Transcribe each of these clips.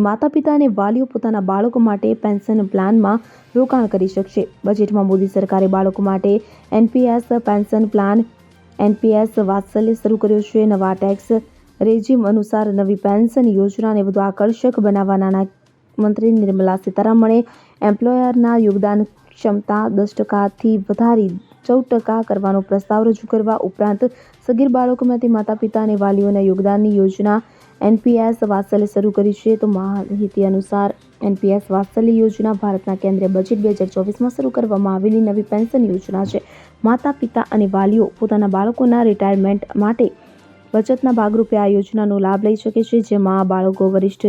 માતા પિતા વાલીઓ પોતાના બાળકો માટે પેન્શન પ્લાનમાં રોકાણ કરી શકશે. બજેટમાં મોદી સરકારે બાળકો માટે NPS pension plan, NPS Vatsalya શરૂ કર્યો છે. નવા ટેક્સ રેજીમ અનુસાર નવી પેન્શન યોજનાને વધુ આકર્ષક બનાવવા નાણામંત્રી નિર્મલા સીતારામણે એમ્પ્લોયરના યોગદાન ક્ષમતા દસ ટકાથી વધારી ચૌદ ટકા કરવાનો પ્રસ્તાવ રજૂ કરવા ઉપરાંત સગીર બાળકોમાંથી માતા પિતા અને વાલીઓના યોગદાનની યોજના એનપીએસ વાત્સલ્ય શરૂ કરી છે તો માહિતી અનુસાર એનપીએસ વાત્સલ્ય યોજના ભારતના કેન્દ્રીય બજેટ બે હજાર ચોવીસમાં શરૂ કરવામાં આવેલી નવી પેન્શન યોજના છે. માતા, પિતા અને વાલીઓ પોતાના બાળકોના રિટાયરમેન્ટ માટે બચતના ભાગરૂપે આ યોજનાનો લાભ લઈ શકે છે. જેમાં બાળકો વરિષ્ઠ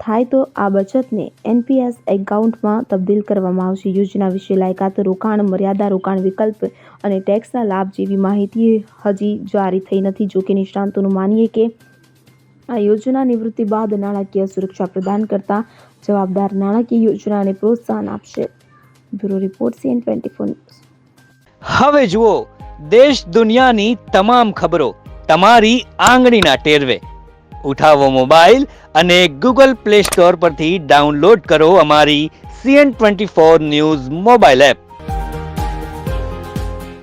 થાય તો આ બચતને એનપીએસ એકાઉન્ટમાં તબદીલ કરવામાં આવશે. યોજના વિશે લાયકાત, રોકાણ, મર્યાદા રોકાણ વિકલ્પ અને ટેક્સના લાભ જેવી માહિતી હજી જારી થઈ નથી. જોકે નિષ્ણાંતોનું માનીએ કે આ યોજના નિવૃત્તિ બાદ નાણાકીય સુરક્ષા પ્રદાન કરતા જવાબદાર નાણાકીય યોજનાને પ્રોત્સાહન આપશે. Bureau report CN twenty four હવે જુઓ, દેશ દુનિયાની તમામ ખબરો તમારી આંગળીના ટેરવે. ઉઠાવો મોબાઈલ અને ગૂગલ પ્લે સ્ટોર પરથી ડાઉનલોડ કરો અમારી CN twenty four news mobile app.